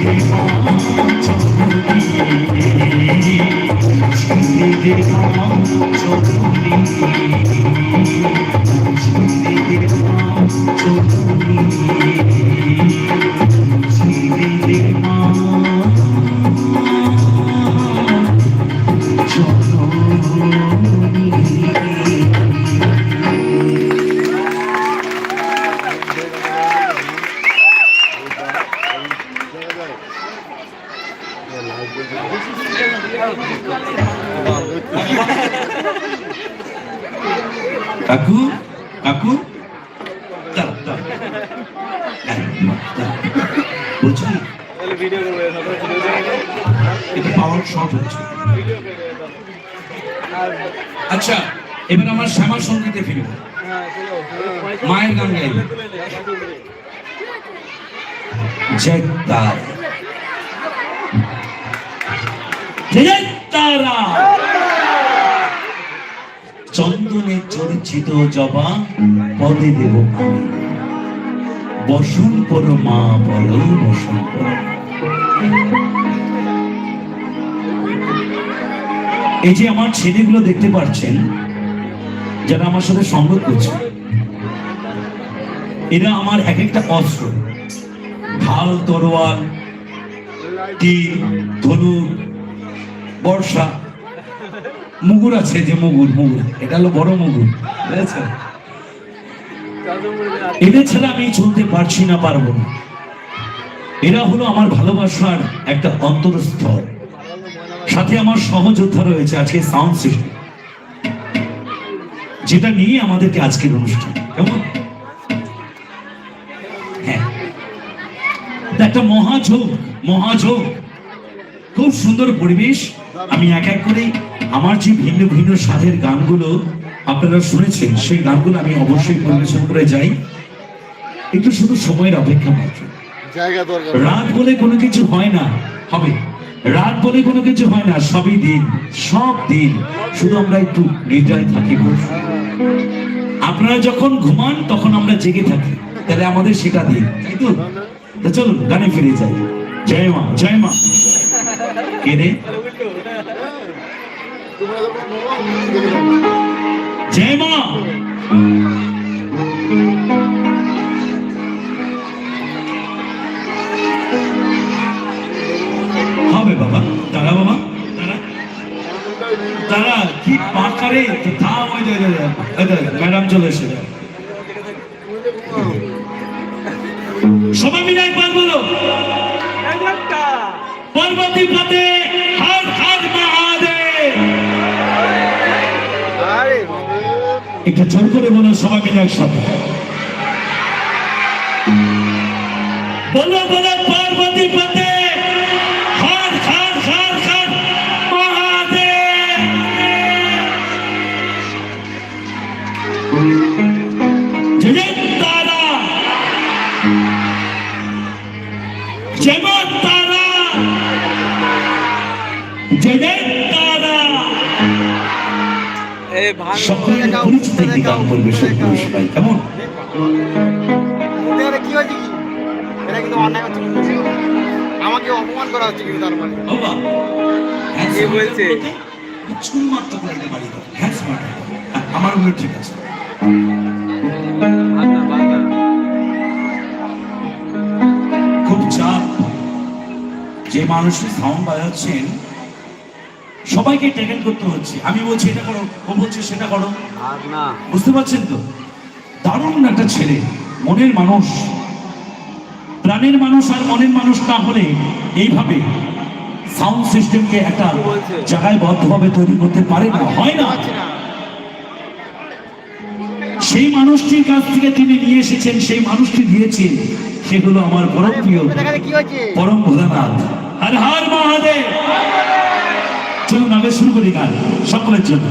people. হ্যাঁ, দাঁড়াও। বলছি এটা পাওয়ার শর্ট হচ্ছে আচ্ছা এবার আমার শ্যামা সঙ্গীতে ফিরব। মায়ের গান গাইব। জয় তার জয় তারা চন্দনে চর্চিত জবা পদে দেব আমি। বসন পর মা বল বসন এই যে আমার ছেলেগুলো দেখতে পাচ্ছেন যারা আমার সাথে সঙ্গত করছে, এরা আমার এক একটা অস্ত্র। ঢাল তরোয়াল তীর ধনু বর্ষা মুগুর আছে যে মুগুর মুগুর। এটা হলো বড় মুগুর বুঝেছেন এদের ছাড়া আমি চলতে পারছি না, পারব না। এরা হলো আমার ভালোবাসার একটা অন্তরস্থল। সাথে আমার সহযোদ্ধা রয়েছে, আজকে সাউন্ড সিস্টেম যেটা নিয়ে আমাদেরকে আজকের অনুষ্ঠান, কেমন? হ্যাঁ। একটা মহাযোগ মহাযোগ। খুব সুন্দর পরিবেশ। আমি এক এক করে আমার যে ভিন্ন ভিন্ন স্বাদের গানগুলো আপনারা শুনেছেন সেই গানগুলো আমি অবশ্যই পরিবেশন করে যাই। একটু শুধু সময়ের অপেক্ষা মাত্র। রাত বলে কোনো কিছু হয় না হবে। রাত বলে কোনো কিছু হয় না সবই দিন সব দিন। শুধু আমরা একটু নির্জয় থাকি আপনারা যখন ঘুমান তখন আমরা জেগে থাকি। তাহলে আমাদের সেটা দিন। তাই তো? তা চলুন গানে ফিরে যাই। জয় মা জয় মা। কে রে মা হবে বাবা। দাঁড়া বাবা। দাঁড়া। কি পাকারে থাম ওই যে, ম্যাডাম চলে এসে। সবাই মিলে একবার বলো। পার্বতী পথে হর হর মহাদেব। একটু জোর করে বলো, সবাই মিলে একসাথে। বলো বলো পার্বতী পথে সকলের পরিচিত একটি গান পরিবেশন করি সবাই কেমন? এরা কি হয়েছে কি? এরা কিন্তু অন্যায় আমাকে অপমান করা হচ্ছে কিন্তু তার মানে বাবা কে বলছে? চুল মারতে পারলে বাড়ি হ্যাঁ স্মার্ট আমার মনে ঠিক আছে। খুব চাপ। যে মানুষটি সাউন্ড বাজাচ্ছেন সবাইকে ট্যাকেল করতে হচ্ছে। আমি বলছি এটা করো ও বলছে সেটা করো। বুঝতে পারছেন তো? দারুণ একটা ছেলে মনের মানুষ। প্রাণের মানুষ আর মনের মানুষ না হলে এইভাবে সাউন্ড সিস্টেমকে একটা জায়গায় বদ্ধভাবে তৈরি করতে পারে না হয় না। সেই মানুষটির কাছ থেকে তিনি নিয়ে এসেছেন সেই মানুষটি দিয়েছেন সেগুলো আমার পরম প্রিয় পরম ভোলানাথ। হর হর মহাদেব। আগে শুরু করি গান সকলের জন্য।